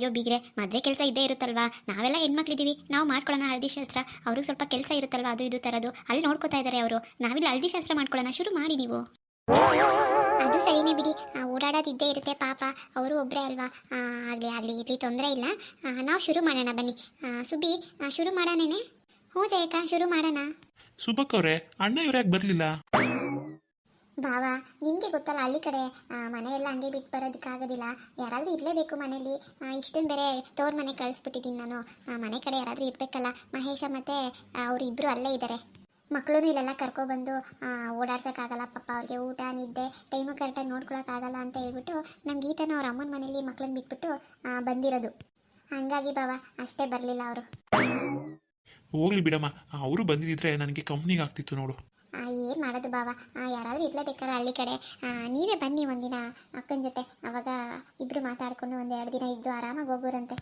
ಅಯ್ಯೋ ಬಿಗ್ರೆ, ಮದುವೆ ಕೆಲಸ ಇದ್ದೇ ಇರುತ್ತಲ್ವಾ? ನಾವೆಲ್ಲ ಹೆಣ್ಮಕ್ಳಿದ್ದೀವಿ ನಾವು ಮಾಡ್ಕೊಳ್ಳೋಣ ಹಳದಿ ಶಾಸ್ತ್ರ. ಅವ್ರಿಗೆ ಸ್ವಲ್ಪ ಕೆಲಸ ಇರುತ್ತಲ್ವಾ? ಅದು ಇದು ತರೋದು. ಅಲ್ಲಿ ನೋಡ್ಕೋತಾ ಇದ್ದಾರೆ ಅವರು. ನಾವಿಲ್ಲಿ ಹಳದಿ ಶಾಸ್ತ್ರ ಮಾಡ್ಕೊಳ್ಳೋಣ. ಶುರು ಮಾಡಿ ನೀವು. ಅದು ಸರಿನೇ ಬಿಡಿ. ಓಡಾಡೋದಿದ್ದೇ ಇರುತ್ತೆ ಪಾಪ. ಅವರು ಒಬ್ಬರೇ ಅಲ್ವಾ? ಆಗಲಿ ಆಗಲಿ ಇಲ್ಲಿ ತೊಂದರೆ ಇಲ್ಲ. ನಾವು ಶುರು ಮಾಡೋಣ ಬನ್ನಿ. ಸುಬ್ಬಿ ಶುರು ಮಾಡೋಣೇನೆ? ಹ್ಞೂ ಜಯಕ, ಶುರು ಮಾಡೋಣ. ಸುಬಕ್ ಅವ್ರೆ ಅಣ್ಣ ಇವ್ರು ಯಾಕೆ ಬರಲಿಲ್ಲ? ಬಾವ ನಿಮಗೆ ಗೊತ್ತಲ್ಲ ಹಳ್ಳಿ ಕಡೆ ಆ, ಮನೆಯೆಲ್ಲ ಹಂಗೆ ಬಿಟ್ಟು ಬರೋದಕ್ಕಾಗೋದಿಲ್ಲ. ಯಾರಾದರೂ ಇರಲೇಬೇಕು ಮನೇಲಿ ಇಷ್ಟೊಂದು ಬೇರೆ ತೋರ್ ಮನೆ ಕಳಿಸ್ಬಿಟ್ಟಿದ್ದೀನಿ ನಾನು. ಮನೆ ಕಡೆ ಯಾರಾದರೂ ಇರಬೇಕಲ್ಲ. ಮಹೇಶ ಮತ್ತು ಅವರಿಬ್ಬರು ಅಲ್ಲೇ ಇದ್ದಾರೆ ಮಕ್ಕಳು ಇಲ್ಲೆಲ್ಲ ಕರ್ಕೊಬಂದು ಓಡಾಡ್ಸೋಕ್ಕಾಗಲ್ಲ. ಪಾಪ ಅವ್ರಿಗೆ ಊಟ ನಿದ್ದೆ ಟೈಮು ಕರೆಕ್ಟಾಗಿ ನೋಡ್ಕೊಳಕ್ಕಾಗಲ್ಲ ಅಂತ ಹೇಳ್ಬಿಟ್ಟು ನಮ್ಮ ಗೀತನ ಅವ್ರ ಅಮ್ಮನ ಮನೇಲಿ ಮಕ್ಕಳನ್ನ ಬಿಟ್ಬಿಟ್ಟು ಬಂದಿರೋದು. ಹಂಗಾಗಿ ಬಾವ ಅಷ್ಟೇ ಬರಲಿಲ್ಲ ಅವರು. ಹೋಗ್ಲಿ ಬಿಡಮ್ಮ. ಅವರು ಬಂದಿದ್ರೆ ನನಗೆ ಕಂಪ್ನಿಗೆ ಆಗ್ತಿತ್ತು ನೋಡು. ಏನು ಮಾಡೋದು ಬಾವ? ಯಾರಾದರೂ ಇರಲೇಬೇಕಾರೆ ಹಳ್ಳಿ ಕಡೆ. ನೀವೇ ಬನ್ನಿ ಒಂದಿನ ಅಕ್ಕನ ಜೊತೆ. ಅವಾಗ ಇಬ್ಬರು ಮಾತಾಡ್ಕೊಂಡು ಒಂದು ಎರಡು ದಿನ ಇದ್ದು ಆರಾಮಾಗಿ ಹೋಗೋರಂತೆ.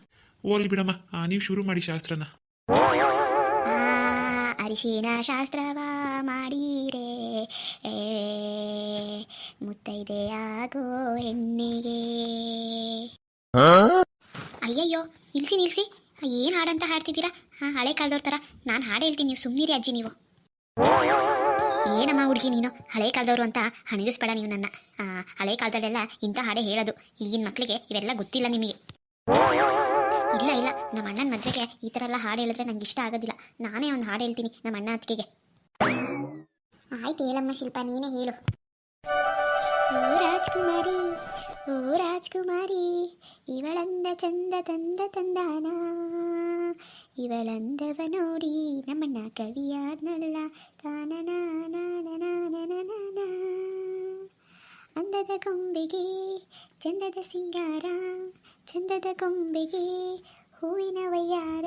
ಹೋಗ್ಲಿ ಬಿಡಮ್ಮ ನೀವು ಶುರು ಮಾಡಿ ಶಾಸ್ತ್ರನ. ಅರಿಶಿಣ ಶಾಸ್ತ್ರವ ಮಾಡೀರೆ. ಏ, ಮುತ್ತೈದೆ ಆಗೋ ಹೆಣ್ಣಿಗೆ. ಅಯ್ಯಯ್ಯೋ ನಿಲ್ಸಿ ನಿಲ್ಸಿ. ಏನು ಹಾಡಂತ ಹಾಡ್ತಿದ್ದೀರಾ? ಹಾಂ ಹಳೆ ಕಾಲದವ್ರ ಥರ ನಾನು ಹಾಡು ಹೇಳ್ತೀನಿ ನೀವು ಸುಮ್ಮನಿರಿ ಅಜ್ಜಿ ನೀವು. ಏನಮ್ಮ ಹುಡುಗಿ ನೀನು? ಹಳೆ ಕಾಲದವರು ಅಂತ ಹಣಗಿಸ್ಬೇಡ ನೀವು ನನ್ನ. ಹಳೆ ಕಾಲದಲ್ಲೆಲ್ಲ ಇಂಥ ಹಾಡೆ ಹೇಳೋದು. ಈಗಿನ ಮಕ್ಕಳಿಗೆ ಇವೆಲ್ಲ ಗೊತ್ತಿಲ್ಲ ನಿಮಗೆ. ಇಲ್ಲ ಇಲ್ಲ. ನಮ್ಮ ಅಣ್ಣನ ಮದುವೆಗೆ ಈ ಥರ ಎಲ್ಲ ಹಾಡು ಹೇಳಿದ್ರೆ ನಂಗೆ ಇಷ್ಟ ಆಗೋದಿಲ್ಲ. ನಾನೇ ಒಂದು ಹಾಡು ಹೇಳ್ತೀನಿ ನಮ್ಮ ಅಣ್ಣ ಅತ್ತಿಗೆಗೆ. ಆಯ್ತು ಹೇಳಮ್ಮ ಶಿಲ್ಪ, ನೀನೇ ಹೇಳು. ರಾಜ್ಕುಮಾರಿ ಓ ರಾಜ್ಕುಮಾರಿ, ಇವಳಂದ ಚಂದ ತಂದ ತಂದಾನ. ಇವಳಂದವ ನೋಡಿ ನಮ್ಮಣ್ಣ ಕವಿಯಾದ್ನಲ್ಲ, ತಾನನ ಅಂದದ ಕೊಂಬೆಗೆ, ಚಂದದ ಸಿಂಗಾರ. ಚಂದದ ಕೊಂಬೆಗೆ, ಹೂವಿನ ವಯ್ಯಾರ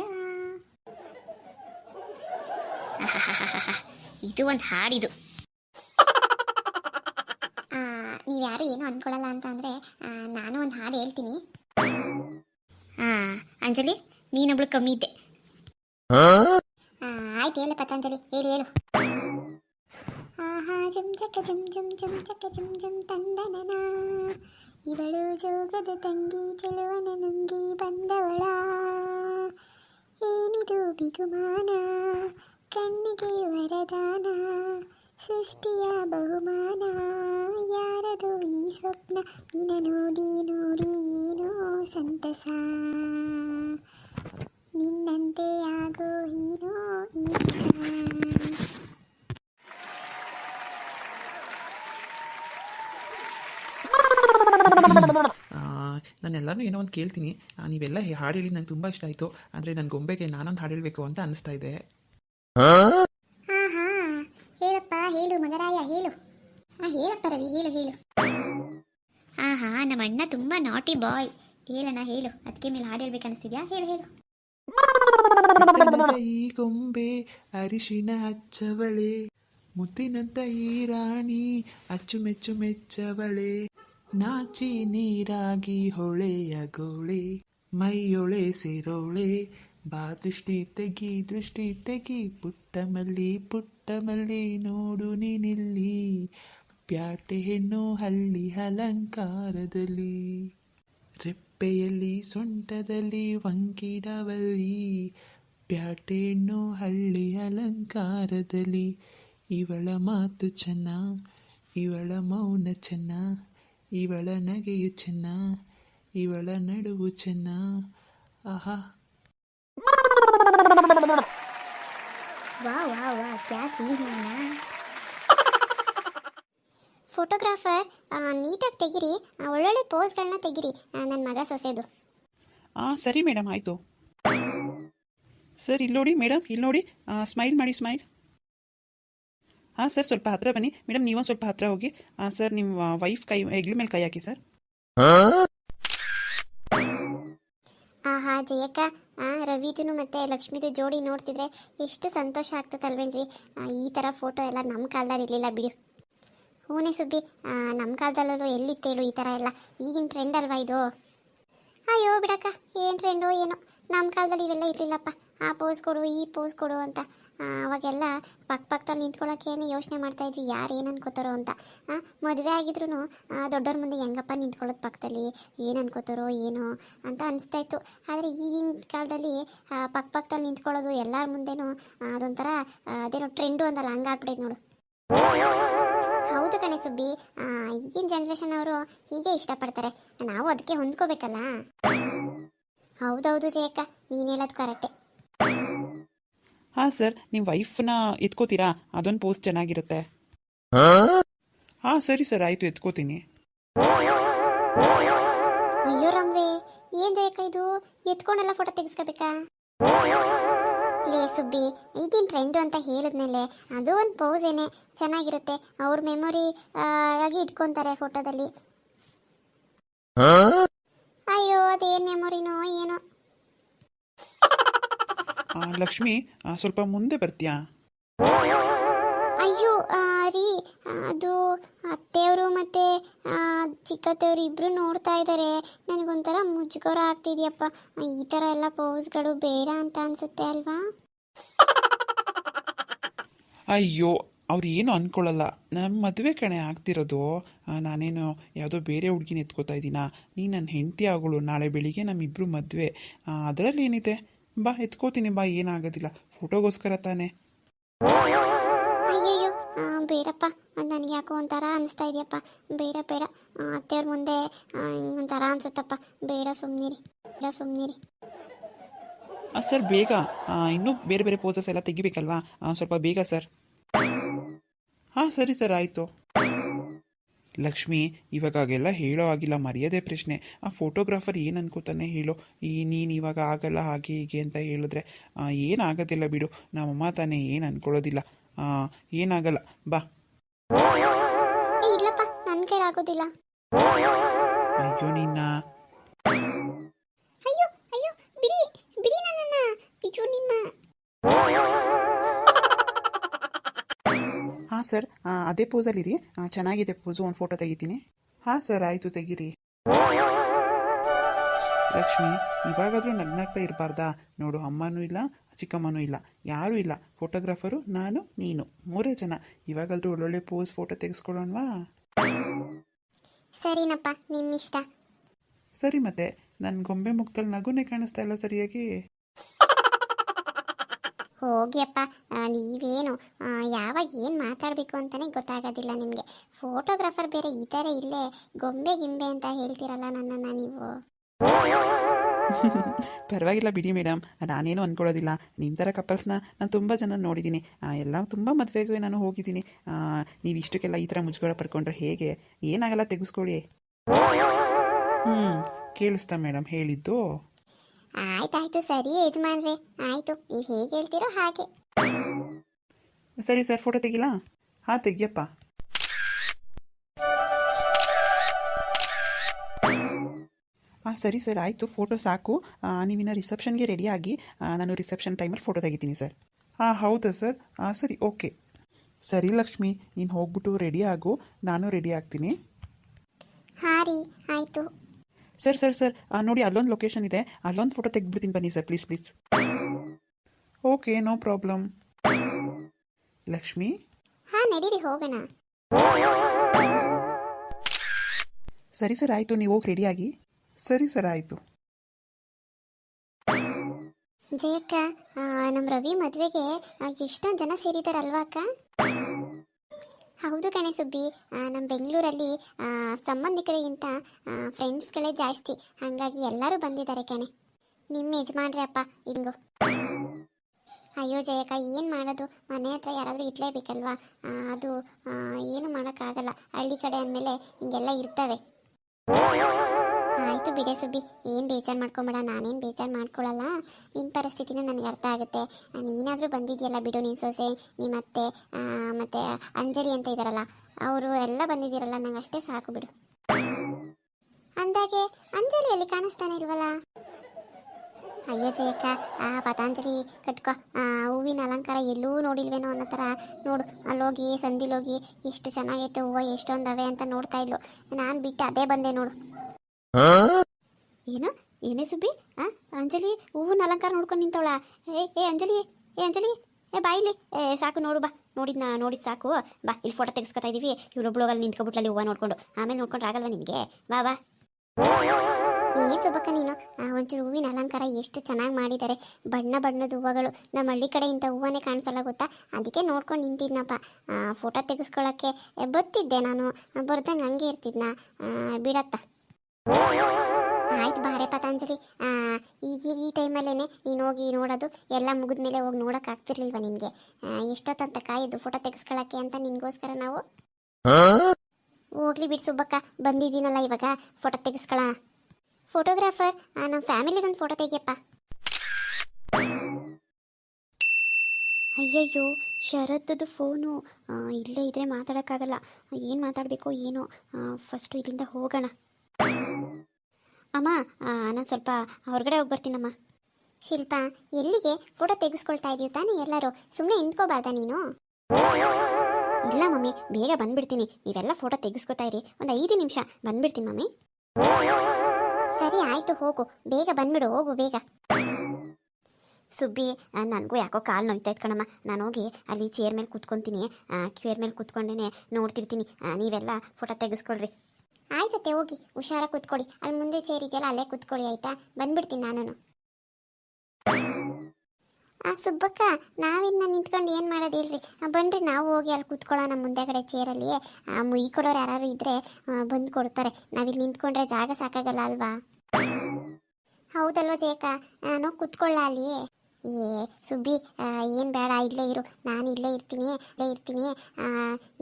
ಇದು ಒಂದು ಹಾಡಿದು. ನೀವು ಯಾರು ಏನು ಅನ್ಕೊಳ್ಳಲ್ಲ ಅಂತ ಅಂದರೆ ನಾನು ಒಂದು ಹಾಡು ಹೇಳ್ತೀನಿ. ಹಾಂ ಅಂಜಲಿ ನೀನೊಬ್ಳು ಕಮ್ಮಿ ಇದ್ದೆ ಆಯ್ತು ಹೇಳು ಪತಂಜಲಿ ಹೇಳು ಹೇಳು. ಆಹಾ ಜಮ್ ಚಕ ಜಮ್ ಜಮ್ ಜಮ್ ಚಕ ಜಮ್ ಜಮ್ ತಂದನನ. ಇವಳು ಜೋಗದ ತಂಗಿ ಚೆಲುವನ ನುಂಗಿ ಬಂದವಳ. ಏನಿದು ಬಿಗುಮಾನ ಕಣ್ಣಿಗೆ ವರದಾನ. ಸೃಷ್ಟಿಯ ಬಹುಮಾನ. ಯಾರದು ಈ ಸ್ವಪ್ನ? ನಿನ ನೋಡಿ ನೋಡಿ ಏನೋ ಸಂತಸ. ನಿನ್ನಂತೆ ಆಗೋ ಏನೋ ಈ ನಾನು ಎಲ್ಲರೂ ಏನೋ ಒಂದು ಕೇಳ್ತೀನಿ. ನೀವೆಲ್ಲ ಹೇ- ಹಾಡು ಹೇಳಿ ನಂಗೆ ತುಂಬ ಇಷ್ಟ ಆಯಿತು. ಆದರೆ ನನ್ನ ಗೊಂಬೆಗೆ ನಾನೊಂದು ಹಾಡು ಹೇಳಬೇಕು ಅಂತ ಅನಿಸ್ತಾ ಇದೆ ಹಾ ಹಾ ಹೇಳಪ್ಪ ಹೇಳು ಮಗರಾಯ ಹೇಳು. ಹಾ ಹೇಳಪ್ಪ ಹೇಳು ಹೇಳು. ಹಾ ಹಾ ನಮ್ಮ ಅಣ್ಣ ತುಂಬಾ ನಾಟಿ ಬಾಯ್ ಹೇಳಣ್ಣ, ಹೇಳು. ಅದಕ್ಕೆ ಮೇಲೆ ಹಾಡು ಹೇಳ್ಬೇಕು ಅನಿಸ್ತಿದ್ಯಾ? ಹೇಳು ಹೇಳು. ಈ ಗೊಂಬೆ ಅರಿಶಿಣ ಹಚ್ಚವಳೆ, ಮುತ್ತಿನಂತ ಈ ರಾಣಿ ಅಚ್ಚುಮೆಚ್ಚು ಮೆಚ್ಚವಳೆ, ನಾಚಿ ನೀರಾಗಿ ಹೊಳೆಯ ಗೋಳೆ, ಮೈಯೊಳೆ ಸಿರೋಳೆ, ಬಾ ದೃಷ್ಟಿ ತೆಗಿ ದೃಷ್ಟಿ ತೆಗಿ, ಪುಟ್ಟ ಮಲ್ಲಿ ಪುಟ್ಟ ಮಲ್ಲಿ ನೋಡು ನೀನಿಲ್ಲಿ, ಪ್ಯಾಟೆ ಹೆಣ್ಣು ಹಳ್ಳಿ ಅಲಂಕಾರದಲ್ಲಿ. ರೆಪ್ಪೆಯಲ್ಲಿ ಸೊಂಟದಲ್ಲಿ ವಂಕಿಡವಲ್ಲಿ ಪ್ಯಾಟೆಣ್ಣು ಹಳ್ಳಿ ಅಲಂಕಾರದಲ್ಲಿ. ಇವಳ ಮಾತು ಚೆನ್ನ, ಇವಳ ಮೌನ ಚೆನ್ನ, ಇವಳ ನಗೆಯು ಚೆನ್ನ, ಇವಳ ನಡುವು ಚೆನ್ನ. ಆಹಾ. ವಾ ವಾ ವಾ ಕ್ಯಾ ಸೀನ್ ಫೋಟೋಗ್ರಾಫರ್ ನೀಟಾಗಿ ತೆಗಿರಿ. ಆ, ಒಳ್ಳೊಳ್ಳೆ ಪೋಸ್ಗಳನ್ನ ತೆಗಿರಿ. ನನ್ನ ಮಗ ಸೊಸೆದು. ಆ ಸರಿ ಮೇಡಮ್ ಆಯಿತು. ಸರ್ ಇಲ್ಲಿ ನೋಡಿ ಮೇಡಮ್ ಇಲ್ಲಿ ನೋಡಿ ಸ್ಮೈಲ್ ಮಾಡಿ ಸ್ಮೈಲ್. ಹಾಂ ಸರ್ ಸ್ವಲ್ಪ ಹತ್ರ ಬನ್ನಿ. ಮೇಡಮ್ ನೀವೊಂದು ಸ್ವಲ್ಪ ಹತ್ರ ಹೋಗಿ. ಸರ್ ನಿಮ್ಮ ವೈಫ್ ಕೈ ಹೆಗ್ಲ ಮೇಲೆ ಕೈ ಹಾಕಿ ಸರ್. ಆಹಾ ಜಯಕ್ಕ. ಆ, ರವಿದುನು ಮತ್ತೆ ಲಕ್ಷ್ಮಿದು ಜೋಡಿ ನೋಡ್ತಿದ್ರೆ ಎಷ್ಟು ಸಂತೋಷ ಆಗ್ತದಲ್ವೇನ್ರಿ? ಈ ಥರ ಫೋಟೋ ಎಲ್ಲ ನಮ್ಮ ಕಾಲದಲ್ಲಿ ಇರಲಿಲ್ಲ ಬಿಡು. ಹೂನೇ ಸುಬ್ಬಿ ನಮ್ಮ ಕಾಲದಲ್ಲೂ ಎಲ್ಲಿತ್ತೇಳು ಈ ಥರ ಎಲ್ಲ? ಈಗಿನ ಟ್ರೆಂಡ್ ಅಲ್ವಾ ಇದು? ಅಯ್ಯೋ ಬಿಡಕ್ಕ ಏನು ಟ್ರೆಂಡೋ ಏನೋ? ನಮ್ಮ ಕಾಲದಲ್ಲಿ ಇವೆಲ್ಲ ಇರಲಿಲ್ಲಪ್ಪ. ಆ ಪೋಸ್ ಕೊಡು ಈ ಪೋಸ್ ಕೊಡು ಅಂತ. ಅವಾಗೆಲ್ಲ ಪಕ್ಕ ಪಕ್ಕದಲ್ಲಿ ನಿಂತ್ಕೊಳ್ಳೋಕ್ಕೇನೆ ಯೋಚನೆ ಮಾಡ್ತಾ ಇದ್ವಿ ಯಾರು ಏನು ಅನ್ಕೋತಾರೋ ಅಂತ. ಮದುವೆ ಆಗಿದ್ರು ದೊಡ್ಡವ್ರ ಮುಂದೆ ಹೆಂಗಪ್ಪ ನಿಂತ್ಕೊಳ್ಳೋದು ಪಕ್ಕದಲ್ಲಿ ಏನು ಅನ್ಕೋತಾರೋ ಏನೋ ಅಂತ ಅನಿಸ್ತಾ ಇತ್ತು. ಆದರೆ ಈಗಿನ ಕಾಲದಲ್ಲಿ ಪಕ್ಕ ಪಕ್ಕದಲ್ಲಿ ನಿಂತ್ಕೊಳ್ಳೋದು ಎಲ್ಲರ ಮುಂದೆನೂ ಅದೊಂಥರ ಅದೇನೋ ಟ್ರೆಂಡು ಅಂತಲ್ಲ ಹಂಗಾಗ್ಬಿಟ್ಟೈತೆ ನೋಡು. ಹೌದು ಕಣೆ ಸುಬ್ಬಿ. ಈಗಿನ ಜನ್ರೇಷನ್ ಅವರು ಹೀಗೆ ಇಷ್ಟಪಡ್ತಾರೆ. ನಾವು ಅದಕ್ಕೆ ಹೊಂದ್ಕೋಬೇಕಲ್ಲ. ಹೌದೌದು ಜಯಕ್ಕ, ನೀನು ಹೇಳೋದು ಕರೆಕ್ಟೆ ಹಾಂ ಸರ್. ವೈಫ್ ವೈಫ್ನ ಎತ್ಕೋತೀರಾ? ಅದೊಂದು ಪೋಸ್ಟ್ ಚೆನ್ನಾಗಿರುತ್ತೆ. ಹಾ? ಸರಿ ಸರ್. ಆಯ್ತು ಎತ್ಕೋತೀನಿ. ಅಯ್ಯೋ ರಮ್ವೆ. ಏನ್ ಜಯಕ ಇದು? ಎತ್ಕೊಂಡೆಲ್ಲ ಫೋಟೋ ತೆಗಿಸ್ಕೋಬೇಕಾ? ಲೇ ಸುಬ್ಬಿ ಈಗಿನ ಟ್ರೆಂಡು ಅಂತ ಹೇಳಿದ್ಮೇಲೆ ಅದು ಒಂದು ಪೋಸ್ ಏನೇ. ಚೆನ್ನಾಗಿರುತ್ತೆ. ಅವ್ರ ಮೆಮೊರಿ ಆಗಿ ಇಟ್ಕೊಂತಾರೆ ಫೋಟೋದಲ್ಲಿ ಅಯ್ಯೋ ಅದೇನ್ ಮೆಮೊರಿನೋ ಏನೋ. ಲಕ್ಷ್ಮಿ ಆ, ಸ್ವಲ್ಪ ಮುಂದೆ ಬರ್ತೀಯಾ? ಅಯ್ಯೋ ಆ, ರೀ ಅದು ಅತ್ತೆಯವರು ಮತ್ತೆ ಚಿಕ್ಕತ್ತೆಯವರು ಇಬ್ರು ನೋಡ್ತಾ ಇದ್ದಾರೆ ನನಗೊಂಥರ ಮುಜುಗರ ಆಗ್ತಿದ್ಯಪ್ಪ. ಈ ಥರ ಎಲ್ಲ ಪೋಸ್ಗಳು ಬೇಡ ಅಂತ ಅನ್ಸುತ್ತೆ ಅಲ್ವಾ? ಅಯ್ಯೋ ಅವ್ರು ಏನು ಅನ್ಕೊಳ್ಳಲ್ಲ. ನಮ್ಮ ಮದುವೆ ಕಣೆ ಆಗ್ತಿರೋದು. ಆ, ನಾನೇನು ಯಾವುದೋ ಬೇರೆ ಹುಡುಗಿನ ಎತ್ಕೋತಾ ಇದ್ದೀನಾ? ನೀ ನನ್ನ ಹೆಂಡತಿ ಆಗೋಳು. ನಾಳೆ ಬೆಳಿಗ್ಗೆ ನಮ್ಮಿಬ್ರು ಮದುವೆ. ಅದರಲ್ಲಿ ಏನಿದೆ ಬಾ ಎತ್ಕೋತೀನಿ ಬಾ ಏನಾಗೋದಿಲ್ಲ. ಫೋಟೋಗೋಸ್ಕರ ತಾನೇ. ಅಯ್ಯಯ್ಯೋ ಆ, ಬೇಡಪ್ಪ. ನನಗೆ ಯಾಕೋ ಒಂಥರ ಅನಿಸ್ತಾ ಇದೆಯಪ್ಪ. ಬೇಡ ಬೇಡ. ಆ, ಅತ್ತೆಯವ್ರ ಮುಂದೆ ಆ, ಒಂಥರ ಅನ್ಸುತ್ತಪ್ಪ. ಬೇಡ ಸುಮ್ಮನಿರಿ ಬೇಡ ಸುಮ್ಮನಿರಿ ಸರ್ ಬೇಗ. ಆ, ಇನ್ನೂ ಬೇರೆ ಬೇರೆ ಪೋಸಸ್ ಎಲ್ಲ ತೆಗಿಬೇಕಲ್ವಾ? ಆ, ಸ್ವಲ್ಪ ಬೇಗ ಸರ್. ಹಾಂ ಸರಿ ಸರ್ ಆಯಿತು. ಲಕ್ಷ್ಮಿ ಇವಾಗ ಹಾಗೆಲ್ಲ ಹೇಳೋ ಆಗಿಲ್ಲ ಮರ್ಯಾದೆ ಪ್ರಶ್ನೆ. ಆ ಫೋಟೋಗ್ರಾಫರ್ ಏನು ಅನ್ಕೋತಾನೆ ಹೇಳು. ಈ ನೀನು ಇವಾಗ ಆಗಲ್ಲ ಹಾಗೆ ಹೀಗೆ ಅಂತ ಹೇಳಿದ್ರೆ ಏನಾಗೋದಿಲ್ಲ ಬಿಡು. ನಮ್ಮಮ್ಮ ತಾನೇ ಏನು ಅನ್ಕೊಳ್ಳೋದಿಲ್ಲ. ಆ, ಏನಾಗಲ್ಲ ಬಾ. ಇಲ್ಲಪ್ಪ. ನನ್ನ ಅಯ್ಯೋ ನಿನ್ನ. ಅಯ್ಯೋ ಅಯ್ಯೋ. ಬಿಡಿ ಬಿಡಿ ನನ್ನನ್ನ. ಅಯ್ಯೋ ನಿಮ್ಮ. ಹಾಂ ಸರ್ ಅದೇ ಪೋಸಲ್ಲಿರಿ. ಚೆನ್ನಾಗಿದೆ ಪೋಸು ಒಂದು ಫೋಟೋ ತೆಗಿತೀನಿ. ಹಾಂ ಸರ್ ಆಯಿತು ತೆಗೀರಿ. ಲಕ್ಷ್ಮಿ ಇವಾಗಾದರೂ ನಗ್ನಾಗ್ತಾ ಇರಬಾರ್ದಾ? ನೋಡು ಅಮ್ಮನೂ ಇಲ್ಲ ಚಿಕ್ಕಮ್ಮನೂ ಇಲ್ಲ ಯಾರೂ ಇಲ್ಲ. ಫೋಟೋಗ್ರಾಫರು ನಾನು ನೀನು ಮೂರೇ ಜನ. ಇವಾಗಾದರೂ ಒಳ್ಳೊಳ್ಳೆ ಪೋಸ್ ಫೋಟೋ ತೆಗೆಸ್ಕೊಳ್ಳೋಣವಾ? ಸರಿನಪ್ಪ ನಿಮ್ಮಿಷ್ಟ. ಸರಿ ಮತ್ತೆ ನನ್ನ ಗೊಂಬೆ ಮುಖದಲ್ಲಿ ನಗುನೇ ಕಾಣಿಸ್ತಾ ಇಲ್ಲ ಸರಿಯಾಗಿ. ಹೋಗಿಯಪ್ಪ ನೀವೇನು ಯಾವಾಗ ಏನು ಮಾತಾಡಬೇಕು ಅಂತಲೇ ಗೊತ್ತಾಗೋದಿಲ್ಲ ನಿಮಗೆ. ಫೋಟೋಗ್ರಾಫರ್ ಬೇರೆ ಈ ಥರ ಇಲ್ಲೇ, ಗೊಂಬೆ ಗಿಂಬೆ ಅಂತ ಹೇಳ್ತೀರಲ್ಲ ನನ್ನನ್ನು ನೀವು. ಪರವಾಗಿಲ್ಲ ಬಿಡಿ ಮೇಡಮ್ ನಾನೇನು ಅಂದ್ಕೊಳ್ಳೋದಿಲ್ಲ ನಿಮ್ಮ ಥರ ಕಪಲ್ಸ್ನ ನಾನು ತುಂಬ ಜನ ನೋಡಿದ್ದೀನಿ. ಎಲ್ಲ ತುಂಬ ಮದುವೆಗೂ ನಾನು ಹೋಗಿದ್ದೀನಿ. ನೀವು ಇಷ್ಟಕ್ಕೆಲ್ಲ ಈ ಥರ ಮುಜುಗೋಳ ಪಡ್ಕೊಂಡ್ರೆ ಹೇಗೆ? ಏನಾಗಲ್ಲ, ತೆಗೆಸ್ಕೊಳ್ಳಿ. ಹ್ಞೂ ಕೇಳಿಸ್ತಾ ಮೇಡಮ್ ಹೇಳಿದ್ದು. ಆಯ್ತಾಯ್ತು ಸರಿ ಯಜಮಾನ್ರೆ. ಆಯ್ತು ನೀವು ಹೇಗೆ ಹೇಳ್ತೀರೋ ಹಾಗೆ. ಸರಿ ಸರ್ ಫೋಟೋ ತೆಗಿಲಾ? ಹಾ ತೆಗಿಯಪ್ಪ. ಹಾಂ ಸರಿ ಸರ್ ಆಯಿತು ಫೋಟೋ ಸಾಕು. ನೀವಿನ ರಿಸೆಪ್ಷನ್ಗೆ ರೆಡಿಯಾಗಿ ನಾನು ರಿಸೆಪ್ಷನ್ ಟೈಮಲ್ಲಿ ಫೋಟೋ ತೆಗಿತೀನಿ ಸರ್. ಹಾಂ ಹೌದಾ ಸರ್? ಹಾಂ ಸರಿ ಓಕೆ. ಸರಿ ಲಕ್ಷ್ಮಿ ನೀನು ಹೋಗ್ಬಿಟ್ಟು ರೆಡಿ ಆಗು. ನಾನು ರೆಡಿ ಆಗ್ತೀನಿ. ಹಾಂ ರೀ ಆಯಿತು. ಸರ್ ಸರ್ ಸರ್ ನೋಡಿ ಅಲ್ಲೊಂದು ಲೊಕೇಶನ್ ಇದೆ. ಅಲ್ಲೊಂದು ಫೋಟೋ ತೆಗೆದ್ಬಿಡ್ತೀನಿ ಬನ್ನಿ sir please please okay no problem Lakshmi? ಹಾಂ ನಡೀರಿ ಹೋಗೋಣ. ಸರಿ ಸರ್ ಆಯಿತು ನೀವು ಹೋಗಿ ರೆಡಿಯಾಗಿ ಸರಿ ಸರ್ ಆಯಿತು. ಜಯಕ್ಕ ನಮ್ಮ ರವಿ ಮದುವೆಗೆ ಎಷ್ಟೊಂದು ಜನ ಸೇರಿದಾರಲ್ವಾ ಅಕ್ಕ? ಹೌದು ಕಣೆ ಸುಬ್ಬಿ. ನಮ್ಮ ಬೆಂಗಳೂರಲ್ಲಿ ಸಂಬಂಧಿಕರಿಗಿಂತ ಫ್ರೆಂಡ್ಸ್ಗಳೇ ಜಾಸ್ತಿ. ಹಾಗಾಗಿ ಎಲ್ಲರೂ ಬಂದಿದ್ದಾರೆ ಕಣೆ. ನಿಮ್ಮ ಯಜಮಾನ್ರಿ ಅಪ್ಪ ಇಂಗು. ಅಯ್ಯೋ ಜಯಕ್ಕ, ಏನು ಮಾಡೋದು? ಮನೆ ಹತ್ರ ಯಾರಾದರೂ ಇರಲೇಬೇಕಲ್ವಾ? ಅದು ಏನು ಮಾಡೋಕ್ಕಾಗಲ್ಲ. ಹಳ್ಳಿ ಕಡೆ ಅಂದಮೇಲೆ ಹಿಂಗೆಲ್ಲ ಇರ್ತವೆ. ಆಯಿತು ಬಿಡೆ ಸುಬ್ಬಿ. ಏನು ಬೇಜಾರು ಮಾಡ್ಕೊಂಬೇಡ, ನಾನೇನು ಬೇಜಾರು ಮಾಡ್ಕೊಳ್ಳಲ್ಲ ನಿನ್ನ ಪರಿಸ್ಥಿತಿನ ನನಗೆ ಅರ್ಥ ಆಗುತ್ತೆ. ನೀನಾದರೂ ಬಂದಿದೆಯಲ್ಲ ಬಿಡು ನಿನ್ನ ಸೊಸೆ ನಿಮ್ಮ ಅತ್ತೆ ಮತ್ತೆ ಅಂಜಲಿ ಅಂತ ಇದ್ದಾರಲ್ಲ ಅವರು ಎಲ್ಲ ಬಂದಿದ್ದೀರಲ್ಲ, ನಂಗೆ ಅಷ್ಟೇ ಸಾಕು ಬಿಡು. ಅಂದಾಗೆ ಅಂಜಲಿಯಲ್ಲಿ ಕಾಣಿಸ್ತಾನೆ ಇಲ್ವಲ್ಲ? ಅಯ್ಯೋ ಜಯಕ್ಕ, ಆ ಪತಾಂಜಲಿ ಕಟ್ಕೊ ಹೂವಿನ ಅಲಂಕಾರ ಎಲ್ಲೂ ನೋಡಿಲ್ವೇನೋ ಅನ್ನೋ ಥರ ನೋಡು. ಅಲ್ಲೋಗಿ, ಸಂದಿಲೋಗಿ, ಎಷ್ಟು ಚೆನ್ನಾಗೈತೆ ಹೂವು ಎಷ್ಟೊಂದವೆ ಅಂತ ನೋಡ್ತಾ ಇದ್ಲು. ನಾನು ಬಿಟ್ಟು ಅದೇ ಬಂದೆ ನೋಡು. ಏನು? ಏನೇ ಸುಬ್ಬಿ? ಆ? ಅಂಜಲಿ ಹೂವಿನ ಅಲಂಕಾರ ನೋಡ್ಕೊಂಡು ನಿಂತವಳ. ಏ ಏ ಅಂಜಲಿ ಏ ಅಂಜಲಿ ಏ ಬಾಯಿಲಿ ಏ ಸಾಕು ನೋಡು ಬಾ. ನೋಡಿದ್ ನಾ ನೋಡಿದ್ ಸಾಕು. ಬಾ ಇಲ್ಲಿ ಫೋಟೋ ತೆಗೆಸ್ಕೊತಾ ಇದೀವಿ. ಇವಳೊಬ್ಳು ಅಲ್ಲಿ ನಿಂತ್ಕೊಬಿಟ್ಲಲ್ಲಿ ಹೂವ ನೋಡ್ಕೊಂಡು. ಆಮೇಲೆ ನೋಡ್ಕೊಂಡ್ರೆ ಆಗಲ್ವಾ ನಿನಗೆ? ಬಾ ಬಾ. ಏನ್ ಸುಬ್ಬಕ್ಕ ನೀನು. ಆ, ಒಂಚೂರು ಹೂವಿನ ಅಲಂಕಾರ ಎಷ್ಟು ಚೆನ್ನಾಗಿ ಮಾಡಿದ್ದಾರೆ ಬಣ್ಣ ಬಣ್ಣದ ಹೂವುಗಳು. ನಮ್ಮ ಹಳ್ಳಿ ಕಡೆ ಇಂಥ ಹೂವನೇ ಕಾಣಿಸಲ್ಲ ಗೊತ್ತಾ? ಅದಕ್ಕೆ ನೋಡ್ಕೊಂಡು ನಿಂತಿದ್ನಪ್ಪ. ಫೋಟೋ ತೆಗೆಸ್ಕೊಳ್ಳೋಕ್ಕೆ ಬತ್ತಿದ್ದೆ ನಾನು. ಬರ್ದಂಗೆ ಹಂಗೆ ಇರ್ತಿದ್ನ? ಬಿಡತ್ತ? ಆಯ್ತು ಬಾರೆ ಪತಾಂಜಲಿ. ಈಗ ಈ ಟೈಮಲ್ಲೇ ನೀನು ಹೋಗಿ ನೋಡೋದು. ಎಲ್ಲ ಮುಗಿದ್ಮೇಲೆ ಹೋಗಿ ನೋಡಕ್ ಆಗ್ತಿರ್ಲಿಲ್ವ ನಿನಗೆ ಎಷ್ಟೊತ್ತಂತ ಕಾಯಿದ್ದು ಫೋಟೋ ತೆಗೆಸ್ಕೊಳ್ಳೋಕ್ಕೆ ಅಂತ ನಿನ್ಗೋಸ್ಕರ ನಾವು? ಹೋಗ್ಲಿ ಬಿಡ್ಸುಬ್ಬಕ್ಕ ಬಂದಿದ್ದೀನಲ್ಲ ಇವಾಗ. ಫೋಟೋ ತೆಗೆಸ್ಕೊಳ್ಳೋಣ ಫೋಟೋಗ್ರಾಫರ್ ನಮ್ಮ ಫ್ಯಾಮಿಲಿದೊಂದು ಫೋಟೋ ತೆಗಿಯಪ್ಪ. ಅಯ್ಯಯ್ಯೋ, ಶರತ್ದು ಫೋನು ಇಲ್ಲೇ ಇದ್ರೆ ಮಾತಾಡೋಕ್ಕಾಗಲ್ಲ. ಏನು ಮಾತಾಡಬೇಕು ಏನೋ. ಫಸ್ಟು ಇಲ್ಲಿಂದ ಹೋಗೋಣ. ಅಮ್ಮ ನಾನು ಸ್ವಲ್ಪ ಹೊರಗಡೆ ಹೋಗಿ ಬರ್ತೀನಮ್ಮ. ಶಿಲ್ಪ, ಎಲ್ಲಿಗೆ? ಫೋಟೋ ತೆಗೆಸ್ಕೊಳ್ತಾ ಇದೀವಿ ತಾನೇ ಎಲ್ಲರೂ? ಸುಮ್ಮನೆ ನಿಂತ್ಕೋಬಾರ್ದ ನೀನು? ಇಲ್ಲ ಮಮ್ಮಿ, ಬೇಗ ಬಂದ್ಬಿಡ್ತೀನಿ. ನೀವೆಲ್ಲ ಫೋಟೋ ತೆಗೆಸ್ಕೊತಾ ಇರಿ. ಒಂದು ಐದು ನಿಮಿಷ, ಬಂದ್ಬಿಡ್ತೀನಿ ಮಮ್ಮಿ. ಸರಿ, ಆಯ್ತು, ಹೋಗು. ಬೇಗ ಬಂದ್ಬಿಡು, ಹೋಗು ಬೇಗ. ಸುಬ್ಬಿ ನನಗೂ ಯಾಕೋ ಕಾಲು ನೋಯ್ತಾ ಇತ್ತು ಕಣಮ್ಮ. ನಾನು ಹೋಗಿ ಅಲ್ಲಿ ಚೇರ್ ಮೇಲೆ ಕೂತ್ಕೊತೀನಿ. ಕ್ಯೂರ್ ಮೇಲೆ ಕೂತ್ಕೊಂಡೇ ನೋಡ್ತಿರ್ತೀನಿ. ನೀವೆಲ್ಲ ಫೋಟೋ ತೆಗೆಸ್ಕೊಳ್ರಿ. ಆಯ್ತತ್ತೆ ಹೋಗಿ. ಹುಷಾರ ಕೂತ್ಕೊಳ್ಳಿ. ಅಲ್ಲಿ ಮುಂದೆ ಚೇರ್ ಇದೆಯಲ್ಲ ಅಲ್ಲೇ ಕೂತ್ಕೊಳ್ಳಿ ಆಯ್ತಾ? ಬಂದ್ಬಿಡ್ತೀನಿ ನಾನು ಆ ಸುಬ್ಬಕ್ಕ ನಾವಿನ್ನ ನಿಂತ್ಕೊಂಡು ಏನು ಮಾಡೋದು ಹೇಳ್ರಿ ಬನ್ನಿರಿ ನಾವು ಹೋಗಿ ಅಲ್ಲಿ ಕೂತ್ಕೊಳ್ಳೋಣ ಮುಂದೆ ಕಡೆ ಚೇರಲ್ಲಿ ಮುಯಿ ಕೊಡೋರು ಯಾರು ಇದ್ರೆ ಆ, ಬಂದು ಕೊಡ್ತಾರೆ. ನಾವಿಲ್ಲಿ ನಿಂತ್ಕೊಂಡ್ರೆ ಜಾಗ ಸಾಕಾಗಲ್ಲ ಅಲ್ವಾ? ಹೌದಲ್ವ ಜಯಕ ನಾನು ಕುತ್ಕೊಳ್ಳ ಅಲ್ಲಿ. ಏ, ಸುಬ್ಬಿ ಏನು ಬೇಡ, ಇಲ್ಲೇ ಇರು. ನಾನು ಇಲ್ಲೇ ಇರ್ತೀನಿ ಇಲ್ಲೇ ಇರ್ತೀನಿ.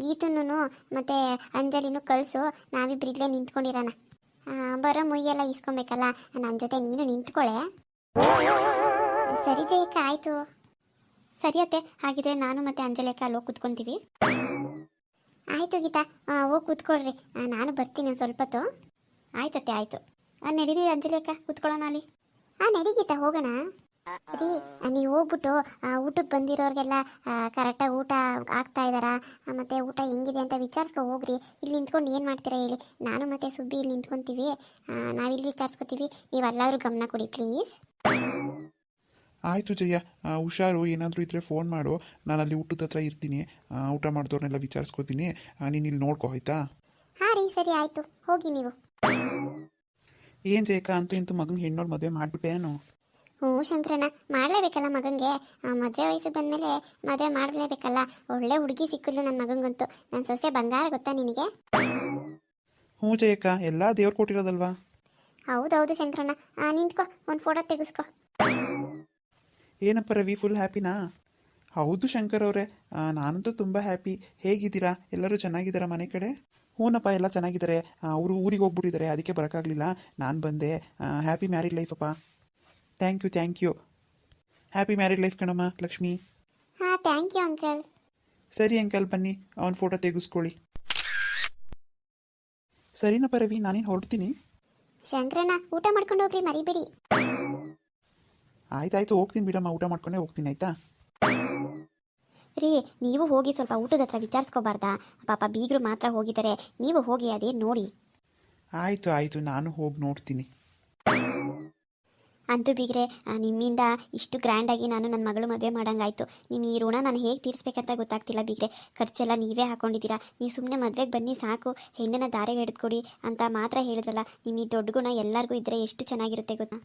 ಗೀತನೂ ಮತ್ತು ಅಂಜಲಿನೂ ಕಳಿಸು. ನಾವಿಬ್ರು ಇಲ್ಲೇ ನಿಂತ್ಕೊಂಡಿರೋಣ. ಬರೋ ಮುಯ್ಯೆಲ್ಲ ಇಸ್ಕೊಬೇಕಲ್ಲ ನನ್ನ ಜೊತೆ ನೀನು ನಿಂತ್ಕೊಳ್ಳೆ ಸರಿ ಜಯಕ ಆಯಿತು. ಸರಿ ಅತ್ತೆ, ಹಾಗಿದ್ರೆ ನಾನು ಮತ್ತೆ ಅಂಜಲೇಕ ಅಲ್ಲಿ ಹೋಗಿ ಕುತ್ಕೊಂತೀವಿ. ಆಯಿತು ಗೀತಾ ಹೋಗಿ ಕೂತ್ಕೊಳ್ರಿ. ನಾನು ಬರ್ತೀನಿ ಸ್ವಲ್ಪ ಹೊತ್ತು ಆಯ್ತತ್ತೆ, ಆಯಿತು. ನಡೀರಿ ಅಂಜಲೇಕ ಕೂತ್ಕೊಳ್ಳೋಣ ಅಲ್ಲಿ. ಹಾಂ ನಡಿ ಗೀತಾ, ಹೋಗೋಣ. ರೀ ನೀವು ಹೋಗ್ಬಿಟ್ಟು ಊಟಕ್ಕೆ ಬಂದಿರೋರಿಗೆಲ್ಲ ಕರೆಕ್ಟಾಗಿ ಊಟ ಆಗ್ತಾ ಇದ್ದಾರಾ? ಮತ್ತೆ ಊಟ ಹೆಂಗಿದೆ ಅಂತ ವಿಚಾರಿಸ್ಕೊ ಹೋಗ್ರಿ. ಇಲ್ಲಿ ನಿಂತ್ಕೊಂಡು ಏನು ಮಾಡ್ತೀರಾ ಹೇಳಿ. ನಾನು ಮತ್ತೆ ಸುಬ್ಬಿ ಇಲ್ಲಿ ನಿಂತ್ಕೊತೀವಿ. ನಾವಿಲ್ಲಿ ವಿಚಾರಿಸ್ಕೊತೀವಿ. ನೀವು ಎಲ್ಲಾದ್ರೂ ಗಮನ ಕೊಡಿ ಪ್ಲೀಸ್ ಆಯಿತು ಜಯ. ಹುಷಾರು ಏನಾದರೂ ಇದ್ದರೆ ಫೋನ್ ಮಾಡು. ನಾನು ಅಲ್ಲಿ ಊಟದ ಹತ್ರ ಇರ್ತೀನಿ. ಊಟ ಮಾಡಿದವ್ರನ್ನೆಲ್ಲ ವಿಚಾರಿಸ್ಕೋತೀನಿ. ನೀನು ಇಲ್ಲಿ ನೋಡ್ಕೋ ಆಯಿತಾ? ಹಾಂ ರೀ ಸರಿ ಆಯಿತು. ಹೋಗಿ ನೀವು. ಏನು ಜಯಕ ಅಂತೂ ಇಂತೂ ಮಗನ ಹೆಣ್ಣೋರು ಮದುವೆ ಮಾಡಿಬಿಟ್ಟೇನು ಹ್ಞೂ ಶಂಕರಣ್ಣ ಮಾಡಲೇಬೇಕಲ್ಲ ಮಗನಿಗೆ ಮದುವೆ ವಯಸ್ಸು ಬಂದಮೇಲೆ ಮದುವೆ ಮಾಡಲೇಬೇಕಲ್ಲ? ಒಳ್ಳೆ ಹುಡುಗಿ ಸಿಕ್ಕಿಲ್ಲ ನನ್ನ ಮಗಂಗಂತೂ. ನನ್ನ ಸೊಸೆ ಬಂಗಾರ ಗೊತ್ತಾ ನಿನಗೆ? ಹ್ಞೂ ಜಯಕ್ಕ ಎಲ್ಲ ದೇವ್ರು ಕೊಟ್ಟಿರೋದಲ್ವಾ? ಹೌದೌದು ಶಂಕರಣ್ಣ. ನಿಂತ್ಕೋ ಒಂದು ಫೋಟೋ ತೆಗೆಸ್ಕೊ. ಏನಪ್ಪ ರವಿ ಫುಲ್ ಹ್ಯಾಪಿನಾ ಹೌದು ಶಂಕರ್ ಅವರೇ. ನಾನಂತೂ ತುಂಬ ಹ್ಯಾಪಿ ಹೇಗಿದ್ದೀರಾ? ಎಲ್ಲರೂ ಚೆನ್ನಾಗಿದ್ದಾರಾ ಮನೆ ಕಡೆ? ಹ್ಞೂನಪ್ಪ ಎಲ್ಲ ಚೆನ್ನಾಗಿದ್ದಾರೆ. ಅವರು ಊರಿಗೆ ಹೋಗ್ಬಿಟ್ಟಿದ್ದಾರೆ. ಅದಕ್ಕೆ ಬರೋಕ್ಕಾಗಲಿಲ್ಲ. ನಾನು ಬಂದೆ. Happy married ಲೈಫಪ್ಪ thank you thank you. Happy married life ಕಣಮ್ಮ ಲಕ್ಷ್ಮಿ. ಹಾಂ ಥ್ಯಾಂಕ್ ಯು ಅಂಕಲ್. ಸರಿ ಅಂಕಲ್ ಬನ್ನಿ ಅವನ ಫೋಟೋ ತೆಗೆಸ್ಕೊಳ್ಳಿ. ಸರಿನ ಪರವಿ ನಾನೇನು ಹೊರಡ್ತೀನಿ? ಶಂಕರಣ್ಣ ಊಟ ಮಾಡ್ಕೊಂಡು ಹೋಗ್ರಿ ಮರಿಬೇಡಿ. ಆಯ್ತಾಯ್ತು ಹೋಗ್ತೀನಿ ಬಿಡಮ್ಮ ಊಟ ಮಾಡ್ಕೊಂಡೇ ಹೋಗ್ತೀನಿ ಆಯ್ತಾ? ರೀ ನೀವು ಹೋಗಿ ಸ್ವಲ್ಪ ಊಟದ ಹತ್ರ ವಿಚಾರಿಸ್ಕೋಬಾರ್ದಾ? ಪಾಪ ಬೀಗರು ಮಾತ್ರ ಹೋಗಿದ್ದಾರೆ ನೀವು ಹೋಗಿ ಅದೇ ನೋಡಿ. ಆಯಿತು ಆಯಿತು ನಾನು ಹೋಗಿ ನೋಡ್ತೀನಿ. ಅಂತೂ ಬಿಗ್ರೆ ನಿಮ್ಮಿಂದ ಇಷ್ಟು ಗ್ರ್ಯಾಂಡಾಗಿ ನಾನು ನನ್ನ ಮಗಳು ಮದುವೆ ಮಾಡೋಂಗಾಯ್ತು. ನಿಮ್ಮ ಈ ಋಣ ನಾನು ಹೇಗೆ ತೀರಿಸ್ಬೇಕಂತ ಗೊತ್ತಾಗ್ತಿಲ್ಲ ಬಿಗ್ರೆ. ಖರ್ಚೆಲ್ಲ ನೀವೇ ಹಾಕೊಂಡಿದ್ದೀರಾ. ನೀವು ಸುಮ್ಮನೆ ಮದುವೆಗೆ ಬನ್ನಿ ಸಾಕು. ಹೆಣ್ಣನ ದಾರೆಗೆ ಹಿಡಿದ್ಕೊಡಿ ಅಂತ ಮಾತ್ರ ಹೇಳಿದ್ರಲ್ಲ. ನಿಮ್ಮ ಈ ದೊಡ್ಡ ಗುಣ ಎಲ್ಲರಿಗೂ ಇದ್ದರೆ ಎಷ್ಟು ಚೆನ್ನಾಗಿರುತ್ತೆ ಗೊತ್ತಾ?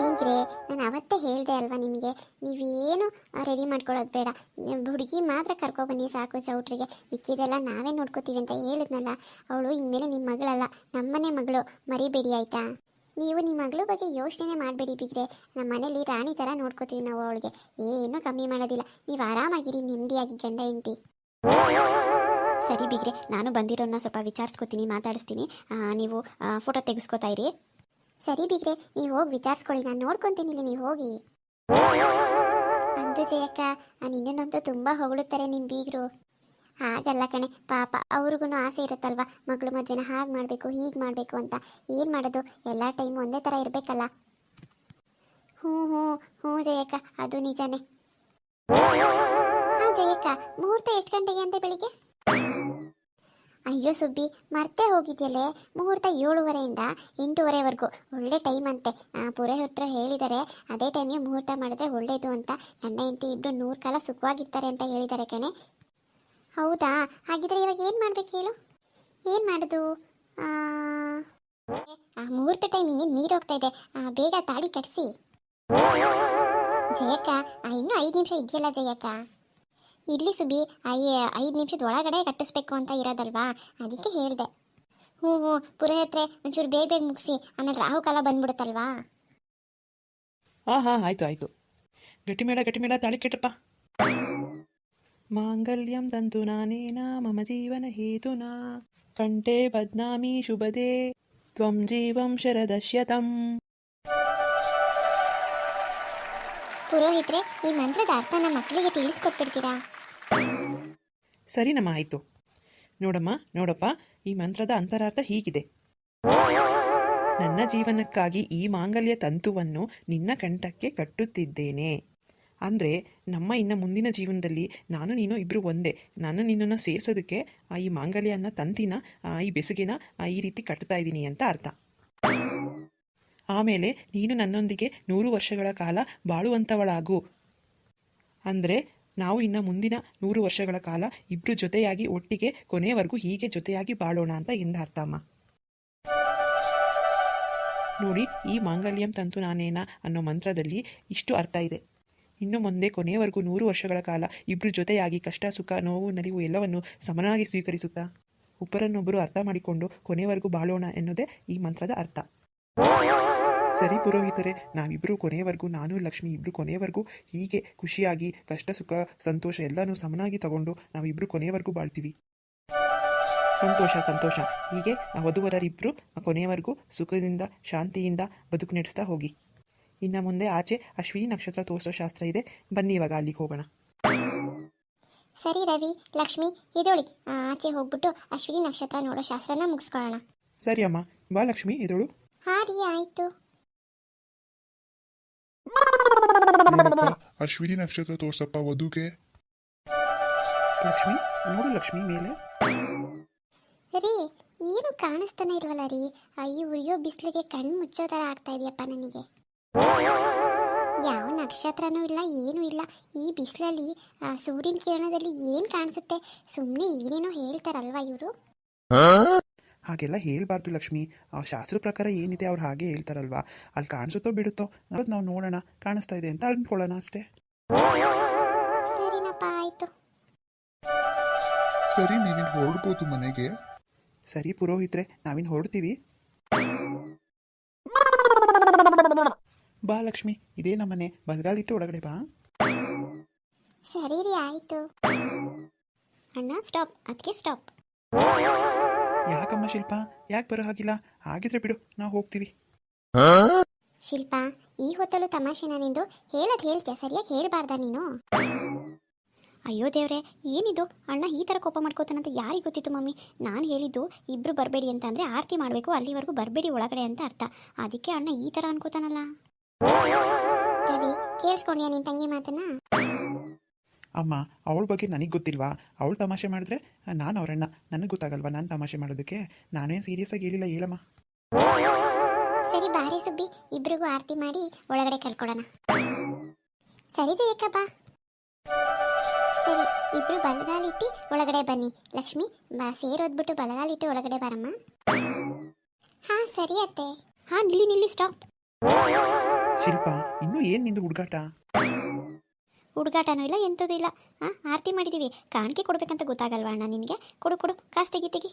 ಬೀಗ್ರೆ, ನಾನು ಅವತ್ತೇ ಹೇಳಿದೆ ಅಲ್ವಾ ನಿಮಗೆ. ನೀವೇನು ರೆಡಿ ಮಾಡ್ಕೊಳ್ಳೋದು ಬೇಡ. ಹುಡುಗಿ ಮಾತ್ರ ಕರ್ಕೊಬನ್ನಿ ಸಾಕು ಚೌಟ್ರಿಗೆ. ಮಿಕ್ಕಿದೆಲ್ಲ ನಾವೇ ನೋಡ್ಕೋತೀವಿ ಅಂತ ಹೇಳಿದ್ನಲ್ಲ. ಅವಳು ಇನ್ಮೇಲೆ ನಿಮ್ಮ ಮಗಳಲ್ಲ. ನಮ್ಮನೆ ಮಗಳು. ಮರಿಬೇಡಿ, ಆಯ್ತಾ? ನೀವು ನಿಮ್ಮ ಮಗಳ ಬಗ್ಗೆ ಯೋಚನೆ ಮಾಡಬೇಡಿ ಬಿಗ್ರೆ. ನಮ್ಮ ಮನೇಲಿ ರಾಣಿ ಥರ ನೋಡ್ಕೋತೀವಿ ನಾವು ಅವಳಿಗೆ. ಏನೂ ಕಮ್ಮಿ ಮಾಡೋದಿಲ್ಲ. ನೀವು ಆರಾಮಾಗಿರಿ, ನೆಮ್ಮದಿಯಾಗಿ ಗಂಡ ಹೆಂಡತಿ. ಸರಿ ಬಿಗ್ರೆ, ನಾನು ಬಂದಿರೋನ್ನ ಸ್ವಲ್ಪ ವಿಚಾರಿಸ್ಕೋತೀನಿ, ಮಾತಾಡಿಸ್ತೀನಿ. ನೀವು ಫೋಟೋ ತೆಗೆಸ್ಕೋತಾ ಇರಿ. ಸರಿ ಬಿಗ್ರೆ, ನೀವು ಹೋಗಿ ವಿಚಾರಿಸ್ಕೊಳ್ಳಿ. ನಾನು ನೋಡ್ಕೊತೀನಿ ಇಲ್ಲಿ, ನೀವು ಹೋಗಿ. ಅಂದು ಜಯಕ್ಕ ನಿನ್ನನ್ನಂತೂ ತುಂಬ ಹೊಗಳುತ್ತಾರೆ ನಿಮ್ಮ ಬೀಗರು. ಹಾಗಲ್ಲ ಕಣೆ. ಪಾಪ ಅವ್ರಿಗೂ ಆಸೆ ಇರುತ್ತಲ್ವಾ? ಮಗಳು ಮದುವೆನ ಹಾಗೆ ಮಾಡಬೇಕು, ಹೀಗೆ ಮಾಡಬೇಕು ಅಂತ. ಏನು ಮಾಡೋದು? ಎಲ್ಲ ಟೈಮ್ ಒಂದೇ ಥರ ಇರಬೇಕಲ್ಲ. ಹ್ಞೂ ಹ್ಞೂ ಹ್ಞೂ ಜಯಕ್ಕ, ಅದು ನಿಜನೇ. ಹಾಂ, ಜಯಕ್ಕ, ಮುಹೂರ್ತ ಎಷ್ಟು ಗಂಟೆಗೆ ಅಂತ ಬೆಳಿಗ್ಗೆ? ಅಯ್ಯೋ ಸುಬ್ಬಿ, ಮರ್ತೇ ಹೋಗಿದ್ಯಲ್ಲೇ? ಮುಹೂರ್ತ ಏಳುವರೆಯಿಂದ ಎಂಟೂವರೆವರೆಗೂ. ಒಳ್ಳೆ ಟೈಮ್ ಅಂತೆ. ಪುರೋಹಿತರು ಹೇಳಿದ್ದಾರೆ ಅದೇ ಟೈಮಿಗೆ ಮುಹೂರ್ತ ಮಾಡಿದ್ರೆ ಒಳ್ಳೇದು ಅಂತ. ಗಂಡ ಹೆಂಡತಿ ಇಬ್ಬರು ನೂರು ಕಾಲ ಸುಖವಾಗಿರ್ತಾರೆ ಅಂತ ಹೇಳಿದ್ದಾರೆ ಕಣೆ. ಹೌದಾ? ಹಾಗಿದ್ರೆ ಇವಾಗ ಏನು ಮಾಡ್ಬೇಕು ಹೇಳು? ಏನು ಮಾಡೋದು? ಆ, ಮುಹೂರ್ತ ಟೈಮ್ ಇನ್ನೇನು ನೀರು ಹೋಗ್ತಾ ಇದೆ. ಬೇಗ ತಾಳಿ ಕಟ್ಸಿ. ಜಯಕ್ಕ ಇನ್ನೂ ಐದು ನಿಮಿಷ ಇದೆಯಲ್ಲ ಜಯಕ್ಕ? ಇಲ್ಲಿ ಸುಬಿ ಐ ಐದು ನಿಮಿಷದ ಒಳಗಡೆ ಕಟ್ಟಿಸ್ಬೇಕು ಅಂತ ಇರೋದಲ್ವಾ? ಅದಕ್ಕೆ ಹೇಳಿದೆ. ಹ್ಞೂ ಹ್ಞೂ. ಪುರೋಹಿತ್ರೆ ಒಂಚೂರು ಬೇಗ ಬೇಗ ಮುಗಿಸಿ. ಆಮೇಲೆ ರಾಹುಕಾಲ ಬಂದ್ಬಿಡುತ್ತಲ್ವಾ? ಹಾಂ ಹಾಂ ಆಯಿತು ಆಯಿತು. ಗಟ್ಟಿಮೇಳ ಗಟ್ಟಿಮೇಳ ತಾಳಿ ಕೆಟ್ಟಪ್ಪ. ಮಾಂಗಲ್ಯಂ ತಂತು ನಾನೇನ ಮಮ ಜೀವನ ಹೇತುನಾ ಕಂಠೆ ಬದ್ನಾಮಿ ಶುಭದೆ ತ್ವಂ ಜೀವಂ ಶರದಶ್ಯತಂ ಪುರೋಹಿತ್ರೆ ಈ ಮಂತ್ರದ ಅರ್ಥ ನಮ್ಮ ಮಕ್ಕಳಿಗೆ ತಿಳಿಸ್ಕೊಟ್ಬಿಡ್ತೀರಾ? ಸರಿನಮ್ಮ ಆಯ್ತು. ನೋಡಮ್ಮ ನೋಡಪ್ಪ ಈ ಮಂತ್ರದ ಅಂತರಾರ್ಥ ಹೀಗಿದೆ. ನನ್ನ ಜೀವನಕ್ಕಾಗಿ ಈ ಮಾಂಗಲ್ಯ ತಂತುವನ್ನು ನಿನ್ನ ಕಂಠಕ್ಕೆ ಕಟ್ಟುತ್ತಿದ್ದೇನೆ. ಅಂದರೆ ನಮ್ಮ ಇನ್ನು ಮುಂದಿನ ಜೀವನದಲ್ಲಿ ನಾನು ನೀನು ಇಬ್ಬರು ಒಂದೇ. ನಾನು ನಿನ್ನನ್ನು ಸೇರಿಸೋದಕ್ಕೆ ಈ ಮಾಂಗಲ್ಯ ಅನ್ನೋ ತಂತಿನ, ಆ ಈ ಬೆಸುಗಿನ ಈ ರೀತಿ ಕಟ್ತಾ ಇದ್ದೀನಿ ಅಂತ ಅರ್ಥ. ಆಮೇಲೆ ನೀನು ನನ್ನೊಂದಿಗೆ ನೂರು ವರ್ಷಗಳ ಕಾಲ ಬಾಳುವಂಥವಳಾಗು ಅಂದರೆ ನಾವು ಇನ್ನು ಮುಂದಿನ ನೂರು ವರ್ಷಗಳ ಕಾಲ ಇಬ್ಬರು ಜೊತೆಯಾಗಿ ಒಟ್ಟಿಗೆ ಕೊನೆಯವರೆಗೂ ಹೀಗೆ ಜೊತೆಯಾಗಿ ಬಾಳೋಣ ಅಂತ ಎಂದ ಅರ್ಥಮ್ಮ. ನೋಡಿ ಈ ಮಾಂಗಲ್ಯಂ ತಂತು ನಾನೇನ ಅನ್ನೋ ಮಂತ್ರದಲ್ಲಿ ಇಷ್ಟು ಅರ್ಥ ಇದೆ. ಇನ್ನು ಮುಂದೆ ಕೊನೆಯವರೆಗೂ ನೂರು ವರ್ಷಗಳ ಕಾಲ ಇಬ್ಬರು ಜೊತೆಯಾಗಿ ಕಷ್ಟ, ಸುಖ, ನೋವು, ನಲಿವು ಎಲ್ಲವನ್ನು ಸಮನಾಗಿ ಸ್ವೀಕರಿಸುತ್ತಾ ಒಬ್ಬರನ್ನೊಬ್ಬರು ಅರ್ಥ ಮಾಡಿಕೊಂಡು ಕೊನೆಯವರೆಗೂ ಬಾಳೋಣ ಎನ್ನುವುದೇ ಈ ಮಂತ್ರದ ಅರ್ಥ. ಸರಿ ಪುರೋಹಿತರೆ ನಾವಿಬ್ಬರು ಕೊನೆಯವರೆಗೂ ನಾನು, ಲಕ್ಷ್ಮಿ ಇಬ್ಬರು ಕೊನೆಯವರೆಗೂ ಹೀಗೆ ಖುಷಿಯಾಗಿ, ಕಷ್ಟ, ಸುಖ, ಸಂತೋಷ ಎಲ್ಲನೂ ಸಮನಾಗಿ ತಗೊಂಡು ನಾವಿಬ್ಬರು ಕೊನೆಯವರೆಗೂ ಬಾಳ್ತೀವಿ. ಸಂತೋಷ ಸಂತೋಷ. ಹೀಗೆ ವಧುವರರಿಬ್ಬರು ಕೊನೆಯವರೆಗೂ ಸುಖದಿಂದ, ಶಾಂತಿಯಿಂದ ಬದುಕು ನಡೆಸ್ತಾ ಹೋಗಿ. ಇನ್ನು ಮುಂದೆ ಆಚೆ ಅಶ್ವಿನಿ ನಕ್ಷತ್ರ ತೋರಿಸೋ ಶಾಸ್ತ್ರ ಇದೆ. ಬನ್ನಿ ಇವಾಗ ಅಲ್ಲಿಗೆ ಹೋಗೋಣ. ಸರಿ ರವಿ ಲಕ್ಷ್ಮಿ ಇದೋಳಿ ಆಚೆ ಹೋಗ್ಬಿಟ್ಟು ಅಶ್ವಿನಿ ನಕ್ಷತ್ರ ನೋಡೋ ಶಾಸ್ತ್ರನ ಮುಗಿಸ್ಕೊಳ್ಳೋಣ. ಸರಿ ಅಮ್ಮ ಬಾ ಲಕ್ಷ್ಮಿ ಇದೋಳು ಹಾರಿ ರೀ ಆಯಿತು. ನೋಡಪ್ಪ ಅಶ್ವಿನಿ ನಕ್ಷತ್ರ ತೋರ್ಸಪ್ಪ ವಧುಗೆ. ಲಕ್ಷ್ಮಿ ನೋಡು ಲಕ್ಷ್ಮಿ ಮೇಲೆ. ರೀ ಏನು ಕಾಣಿಸ್ತಾನೆ ಇಲ್ವಲ್ಲ ರೀ? ಅಯ್ಯೋ ಉರಿಯೋ ಬಿಸಿಲಿಗೆ ಕಣ್ಣು ಮುಚ್ಚೋ ಥರ ಆಗ್ತಾ ಇದೆಯಪ್ಪ ನನಗೆ. ಯಾವ ನಕ್ಷತ್ರನೂ ಇಲ್ಲ ಏನೂ ಇಲ್ಲ. ಈ ಬಿಸಿಲಲ್ಲಿ ಸೂರ್ಯನ ಕಿರಣದಲ್ಲಿ ಏನು ಕಾಣಿಸುತ್ತೆ? ಸುಮ್ಮನೆ ಏನೇನೋ ಹೇಳ್ತಾರಲ್ವಾ ಇವರು? ಹಾಗೆಲ್ಲ ಹೇಳ್ಬಾರ್ದು ಲಕ್ಷ್ಮಿ. ಆ ಶಾಸ್ತ್ರ ಪ್ರಕಾರ ಏನಿದೆ ಅವ್ರು ಹಾಗೆ ಹೇಳ್ತಾರಲ್ವಾ? ಅಲ್ಲಿ ಕಾಣಿಸುತ್ತೋ ಬಿಡುತ್ತೋ? ಅದು ನಾವು ನೋಡೋಣ. ಕಾಣಿಸ್ತಾ ಇದೆ ಅಂತ ಅಂದ್ಕೊಳ್ಳೋಣ ಅಷ್ಟೇ. ಸರಿನಪ್ಪ ಆಯ್ತು. ಸರಿ ನೀವಿನ್ ಹೊರಡ್ಬೋದು ಮನೆಗೆ. ಸರಿ ಪುರೋಹಿತ್ರೆ ನಾವಿನ್ ಹೊರಡ್ತೀವಿ. ಬಾ ಲಕ್ಷ್ಮಿ ಇದೇ ನಮ್ಮನೆ ಬಲಗಾಲಿಟ್ಟು ಒಳಗಡೆ ಬಾ. ಸರಿ ರೀ ಆಯ್ತು. ಅಣ್ಣ ಸ್ಟಾಪ್ ಅದಕ್ಕೆ ಸ್ಟಾಪ್ ಯಾಕಮ್ಮ ಶಿಲ್ಪ? ಯಾಕೆ ಬರೋ ಹಾಗಿಲ್ಲ? ಹಾಗಿದ್ರೆ ಬಿಡು ನಾವು ಹೋಗ್ತೀವಿ. ಶಿಲ್ಪ ಈ ಹೊತ್ತಲು ತಮಾಷೆನ ನಿಂದು? ಹೇಳದ್ ಹೇಳ್ತೀಯ? ಸರಿಯಾಗಿ ಹೇಳ್ಬಾರ್ದ ನೀನು? ಅಯ್ಯೋ ದೇವ್ರೆ ಏನಿದು? ಅಣ್ಣ ಈ ಥರ ಕೋಪ ಮಾಡ್ಕೋತಾನಂತ ಯಾರಿಗೆ ಗೊತ್ತಿತ್ತು ಮಮ್ಮಿ? ನಾನು ಹೇಳಿದ್ದು ಇಬ್ರು ಬರಬೇಡಿ ಅಂತ ಅಂದರೆ ಆರತಿ ಮಾಡಬೇಕು ಅಲ್ಲಿವರೆಗೂ ಬರಬೇಡಿ ಒಳಗಡೆ ಅಂತ ಅರ್ಥ. ಅದಕ್ಕೆ ಅಣ್ಣ ಈ ಥರ ಅನ್ಕೋತಾನಲ್ಲ. ರವಿ ಕೇಳಿಸ್ಕೊಂಡ್ಯಾ ನಿನ್ ತಂಗಿ ಮಾತನ್ನ? ಅಮ್ಮ ಅವಳ ಬಗ್ಗೆ ನನಗೆ ಗೊತ್ತಿಲ್ವಾ? ಅವಳು ತಮಾಷೆ ಮಾಡಿದ್ರೆ ನಾನು ಅವರಣ್ಣ ನನಗೆ ಗೊತ್ತಾಗಲ್ವಾ ನಾನು ತಮಾಷೆ ಮಾಡೋದಕ್ಕೆ? ನಾನೇನು ಸೀರಿಯಸ್ ಆಗಿ ಹೇಳಿಲ್ಲ ಹೇಳಮ್ಮ. ಸರಿ ಬಾರಿ ಸುಬ್ಬಿ. ಇಬ್ರಿಗೂ ಆರತಿ ಮಾಡಿ ಒಳಗಡೆ ಕಳ್ಕೊಡೋಣ ಸರಿ ಜಯಕ್ಕ ಬಾ. ಸರಿ ಇಬ್ರು ಬಲಗಾಲಿಟ್ಟು ಒಳಗಡೆ ಬನ್ನಿ. ಲಕ್ಷ್ಮಿ ಬಾ ಸೇರೋದ್ಬಿಟ್ಟು ಬಲಗಾಲಿಟ್ಟು ಒಳಗಡೆ ಬಾರಮ್ಮ. ಹಾ ಸರಿ ಅತ್ತೆ. ಹಾ ನಿಲ್ಲಿ ನಿಲ್ಲಿ ಸ್ಟಾಪ್ ಶಿಲ್ಪ ಇನ್ನೂ ಏನು ನಿಂದು ಹುಡುಗಾಟ? ಹುಡುಗಾಟನೂ ಇಲ್ಲ ಎಂಥದ್ದು ಇಲ್ಲ. ಹಾಂ ಆರತಿ ಮಾಡಿದೀವಿ. ಕಾಣಿಕೆ ಕೊಡ್ಬೇಕಂತ ಗೊತ್ತಾಗಲ್ವಾ ಅಣ್ಣ ನಿನಗೆ? ಕೊಡು ಕೊಡು ಕಾಸು ತೆಗಿ ತೆಗಿ.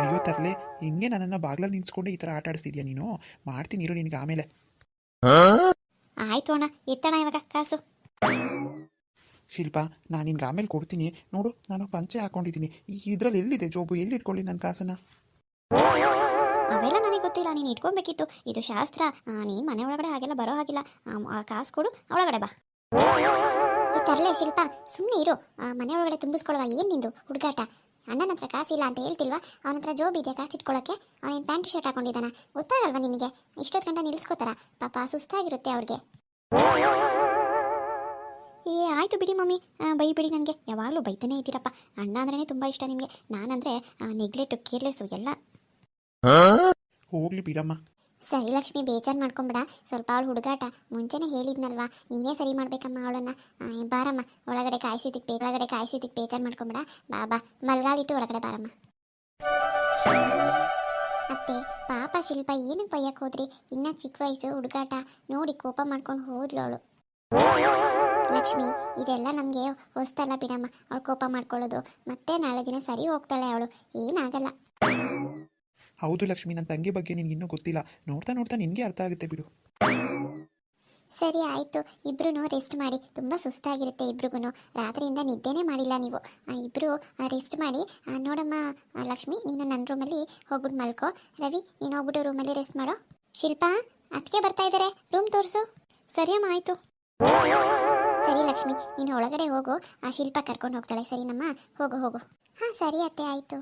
ಅಯ್ಯೋ ತರ್ಲೆ ಹಿಂಗೆ ನನ್ನ ಬಾಗ್ಲಲ್ಲಿ ನಿಂತ್ಕೊಂಡು ಈ ತರ ಆಟ ಆಡಿಸ್ತಿದ್ಯಾ ನೀನು? ಮಾಡ್ತೀನಿ ಇರು ನಿನಗೆ ಆಮೇಲೆ. ಆಯ್ತು ಅಣ್ಣ ಎತ್ತಣ ಇವಾಗ ಕಾಸು. ಶಿಲ್ಪ ನಾನು ನಿನ್ಗೆ ಆಮೇಲೆ ಕೊಡ್ತೀನಿ. ನೋಡು ನಾನು ಪಂಚೆ ಹಾಕೊಂಡಿದ್ದೀನಿ. ಇದರಲ್ಲಿ ಎಲ್ಲಿದೆ ಜೋಬು? ಎಲ್ಲಿ ಇಟ್ಕೊಳ್ಳಿ ನನ್ನ ಕಾಸನ್ನ? ಅವೆಲ್ಲ ನನಗೆ ಗೊತ್ತಿಲ್ಲ, ನೀನು ಇಟ್ಕೊಬೇಕಿತ್ತು ಇದು ಶಾಸ್ತ್ರ. ನೀನ್ ಮನೆ ಒಳಗಡೆ ಹಾಗೆಲ್ಲ ಬರೋ ಹಾಗಿಲ್ಲ. ಕಾಸು ಕೊಡು ಒಳಗಡೆ ಬಾ. ತರಲೆ, ಶಿಲ್ಪ. ಸುಮ್ಮನೆ ಇರು. ಮನೆ ಒಳಗಡೆ ತುಂಬಿಸ್ಕೊಳ್ವಾ ಏನ್ ನಿಂದು ಹುಡುಗಾಟ? ಅಣ್ಣನ ಹತ್ರ ಕಾಸಿಲ್ಲ ಅಂತ ಹೇಳ್ತಿಲ್ವಾ? ಅವನ ಹತ್ರ ಜೋಬ್ ಇದೆ ಕಾಸು ಇಟ್ಕೊಳ್ಳೋಕೆ ಅವನೇನು ಪ್ಯಾಂಟ್, ಶರ್ಟ್ ಹಾಕೊಂಡಿದ್ದಾನ? ಗೊತ್ತಾಗಲ್ವಾ ನಿನಗೆ? ಇಷ್ಟೊತ್ತು ಗಂಟ ನಿಲ್ಲಿಸ್ಕೋತಾರ ಪಾಪ ಸುಸ್ತಾಗಿರುತ್ತೆ ಅವ್ರಿಗೆ. ಏ, ಆಯ್ತು ಬಿಡಿ ಮಮ್ಮಿ. ಬೈ ಬೈಬಿಡಿ ನನಗೆ. ಯಾವಾಗಲೂ ಬೈತಾನೆ ಇದ್ದೀರಪ್ಪ. ಅಣ್ಣ ಅಂದ್ರೇ ತುಂಬ ಇಷ್ಟ ನಿಮಗೆ. ನಾನಂದರೆ ನೆಗ್ಲೆಟು ಕೇರ್ಲೆಸ್ಸು ಎಲ್ಲ. ಹೋಗ್ಲಿ ಬಿಡಮ್ಮ. ಸರಿ ಲಕ್ಷ್ಮಿ, ಬೇಜಾರ್ ಮಾಡ್ಕೊಂಬಿಡ. ಸ್ವಲ್ಪ ಅವಳು ಹುಡುಗಾಟ. ಮುಂಚೆನೇ ಹೇಳಿದ್ನಲ್ವಾ? ನೀನೇ ಸರಿ ಮಾಡ್ಬೇಕಮ್ಮ ಅವಳನ್ನ. ಬಾರಮ್ಮ. ಒಳಗಡೆ ಕಾಯಿಸಿದ್ದಕ್ಕೆ ಬೇ ಒಳಗಡೆ ಕಾಯಿಸಿದ್ದಕ್ಕೆ ಬೇಜಾರ್ ಮಾಡ್ಕೊಂಬಿಡ. ಬಾ ಮಲ್ಗಾಲಿಟ್ಟು ಒಳಗಡೆ ಬಾರಮ್ಮ. ಅತ್ತೆ, ಪಾಪ ಶಿಲ್ಪ, ಏನಕ್ಕೆ ಬಯ್ಯಕ್ಕೆ ಹೋದ್ರಿ? ಇನ್ನ ಚಿಕ್ಕ ವಯಸ್ಸು, ಹುಡುಗಾಟ. ನೋಡಿ ಕೋಪ ಮಾಡ್ಕೊಂಡು ಹೋದ್ಲು ಅವಳು. ಲಕ್ಷ್ಮಿ, ಇದೆಲ್ಲ ನಮಗೆ ಹೊಸ್ತಲ್ಲ ಬಿಡಮ್ಮ. ಅವಳು ಕೋಪ ಮಾಡ್ಕೊಳ್ಳೋದು. ಮತ್ತೆ ನಾಳೆ ದಿನ ಸರಿ ಹೋಗ್ತಾಳೆ ಅವಳು. ಏನಾಗಲ್ಲ ಹೌದು ಲಕ್ಷ್ಮಿ ನನ್ನ ತಂಗಿ ಬಗ್ಗೆ ನಿನ್ಗೆ ಇನ್ನೂ ಗೊತ್ತಿಲ್ಲ. ನೋಡ್ತಾ ನೋಡ್ತಾ ನಿನ್ಗೆ ಅರ್ಥ ಆಗುತ್ತೆ ಬಿಡು. ಸರಿ ಆಯಿತು. ಇಬ್ರು ರೆಸ್ಟ್ ಮಾಡಿ. ತುಂಬ ಸುಸ್ತಾಗಿರುತ್ತೆ ಇಬ್ರಿಗೂ ರಾತ್ರಿಯಿಂದ ನಿದ್ದೆನೇ ಮಾಡಿಲ್ಲ ನೀವು. ಇಬ್ಬರು ರೆಸ್ಟ್ ಮಾಡಿ. ನೋಡಮ್ಮ ಲಕ್ಷ್ಮಿ, ನೀನು ನನ್ನ ರೂಮಲ್ಲಿ ಹೋಗ್ಬಿಟ್ಟು ಮಲ್ಕೋ. ರವಿ, ನೀನು ಹೋಗ್ಬಿಟ್ಟು ರೂಮಲ್ಲಿ ರೆಸ್ಟ್ ಮಾಡೋ. ಶಿಲ್ಪಾ ಅದಕ್ಕೆ ಬರ್ತಾ ಇದ್ದಾರೆ ರೂಮ್ ತೋರಿಸು. ಸರಿಯಮ್ಮ ಆಯಿತು. ಸರಿ ಲಕ್ಷ್ಮಿ, ನೀನು ಒಳಗಡೆ ಹೋಗು. ಆ, ಶಿಲ್ಪ ಕರ್ಕೊಂಡು ಹೋಗ್ತಾಳೆ. ಸರಿನಮ್ಮ? ಹೋಗು ಹೋಗು. ಹಾಂ, ಸರಿ ಅತ್ತೆ, ಆಯಿತು.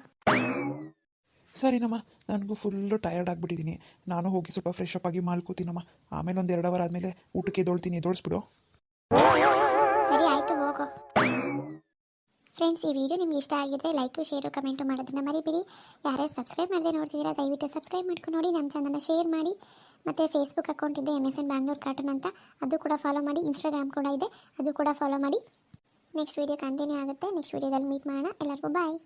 ಸರಿನಮ್ಮ ನನಗೂ ಫುಲ್ಲು ಟಯರ್ಡ್ ಆಗಿಬಿಟ್ಟಿದ್ದೀನಿ ನಾನು ಹೋಗಿ ಸ್ವಲ್ಪ ಫ್ರೆಶ್ ಅಪ್ ಆಗಿ ಮಾಲ್ಕೋತೀನಮ್ಮ ಆಮೇಲೆ ಒಂದು ಎರಡು ಅವರ್ ಆದಮೇಲೆ ಊಟಕ್ಕೆ ಎದೊಳ್ತೀನಿ ಎದೊಳಿಸ್ಬಿಡು ಸರಿ ಫ್ರೆಂಡ್ಸ್ ಈ ವಿಡಿಯೋ ನಿಮ್ಗೆ ಇಷ್ಟ ಆಗಿದ್ರೆ ಲೈಕು ಶೇರು ಕಮೆಂಟು ಮಾಡೋದನ್ನ ಮರಿಬೇಡಿ. ಯಾರ್ಯಾರು ಸಬ್ಸ್ಕ್ರೈಬ್ ಮಾಡದೆ ನೋಡ್ತಿದ್ದೀರಾ, ದಯವಿಟ್ಟು ಸಬ್ಸ್ಕ್ರೈಬ್ ಮಾಡ್ಕೊಂಡು ನೋಡಿ ನಮ್ಮ ಚಾನಲ್ನ ಶೇರ್ ಮಾಡಿ. ಮತ್ತು ಫೇಸ್ಬುಕ್ ಅಕೌಂಟ್ ಇದೆ M S N Bangalore cartoon ಅಂತ. ಅದು ಕೂಡ ಫಾಲೋ ಮಾಡಿ ಇನ್ಸ್ಟಾಗ್ರಾಮ್ ಕೂಡ ಇದೆ, ಅದು ಕೂಡ ಫಾಲೋ ಮಾಡಿ. ನೆಕ್ಸ್ಟ್ ವಿಡಿಯೋ ಕಂಟಿನ್ಯೂ ಆಗುತ್ತೆ. ನೆಕ್ಸ್ಟ್ ವಿಡಿಯೋದಲ್ಲಿ ಮೀಟ್ ಮಾಡೋಣ. ಎಲ್ಲರಿಗೂ ಬಾಯ್